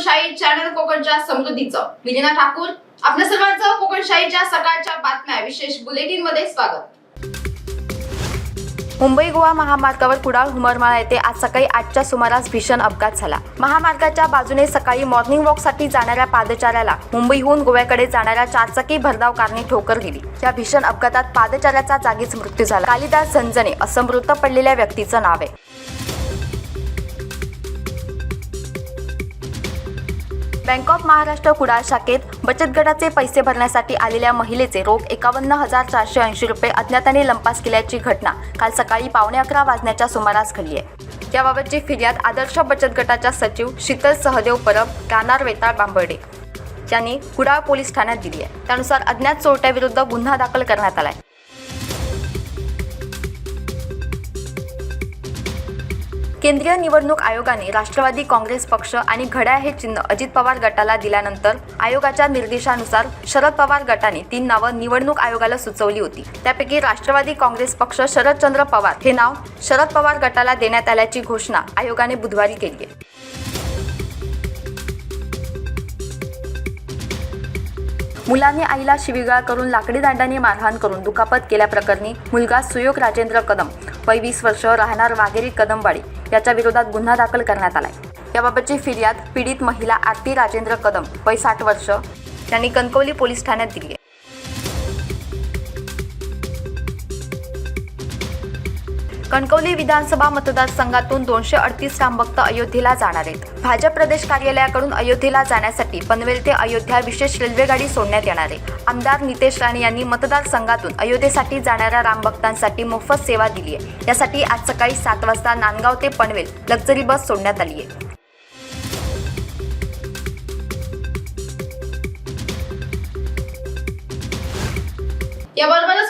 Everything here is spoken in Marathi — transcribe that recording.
कोकणशाही चॅनल कोकणच्या समृद्धीचं. विलिना ठाकूर आपल्या सर्वांचं कोकणशाहीच्या सकाळच्या बातम्या विशेष बुलेटिनमध्ये स्वागत. मुंबई गोवा महामार्गावर कुडाळ हुमरमाळा येथे आज सकाळी आठच्या सुमारास भीषण अपघात झाला. महामार्गाच्या बाजूने सकाळी मॉर्निंग वॉकसाठी जाणाऱ्या पादचाऱ्याला मुंबईहून गोव्याकडे जाणाऱ्या चारचाकी भरधाव कारने ठोकर दिली. या भीषण अपघातात पादचाऱ्याचा जागीच मृत्यू झाला. कालिदास झंझणे असं मृत पडलेल्या व्यक्तीचं नाव आहे. बँक ऑफ महाराष्ट्र कुडाळ शाखेत बचत गटाचे पैसे भरण्यासाठी आलेल्या महिलेचे रोख एकावन्न हजार चारशे ऐंशी रुपये अज्ञाताने लंपास केल्याची घटना काल सकाळी पावणे अकरा वाजण्याच्या सुमारास घडली आहे. याबाबतची फिर्याद आदर्श बचत गटाच्या सचिव शीतल सहदेव परब राहणार वेताळ बांबर्डे यांनी कुडाळ पोलीस ठाण्यात दिली आहे. त्यानुसार अज्ञात चोरट्याविरुद्ध गुन्हा दाखल करण्यात आला आहे केंद्रीय निवडणूक आयोगाने राष्ट्रवादी काँग्रेस पक्ष आणि घड्याळ हे चिन्ह अजित पवार गटाला दिल्यानंतर आयोगाच्या निर्देशानुसार शरद पवार गटाने तीन नावं निवडणूक आयोगाला सुचवली होती. त्यापैकी राष्ट्रवादी काँग्रेस पक्ष शरदचंद्र पवार हे नाव शरद पवार गटाला देण्यात आल्याची घोषणा आयोगाने बुधवारी केली आहे. मुलांनी आईला शिवीगाळ करून लाकडी दांडाने मारहाण करून दुखापत केल्याप्रकरणी मुलगा सुयोग राजेंद्र कदम वय वीस वर्ष राहणार वाघेरी कदमवाडी. याच्या विरोधात गुन्हा दाखल करण्यात आलाय. याबाबतची फिर्याद पीडित महिला आरती राजेंद्र कदम वय साठ वर्ष यांनी कणकवली पोलीस ठाण्यात दिली आहे. कणकवली विधानसभा मतदारसंघातून दोनशे अडतीस रामभक्त अयोध्येला जाणार आहेत. भाजप प्रदेश कार्यालयाकडून अयोध्येला जाण्यासाठी पनवेल ते अयोध्या विशेष रेल्वेगाडी सोडण्यात येणार आहे. आमदार नितेश राणे यांनी मतदारसंघातून अयोध्येसाठी जाणाऱ्या रामभक्तांसाठी मोफत सेवा दिली आहे. यासाठी आज सकाळी सात वाजता नांदगाव ते पनवेल लक्झरी बस सोडण्यात आली आहे. याबरोबरच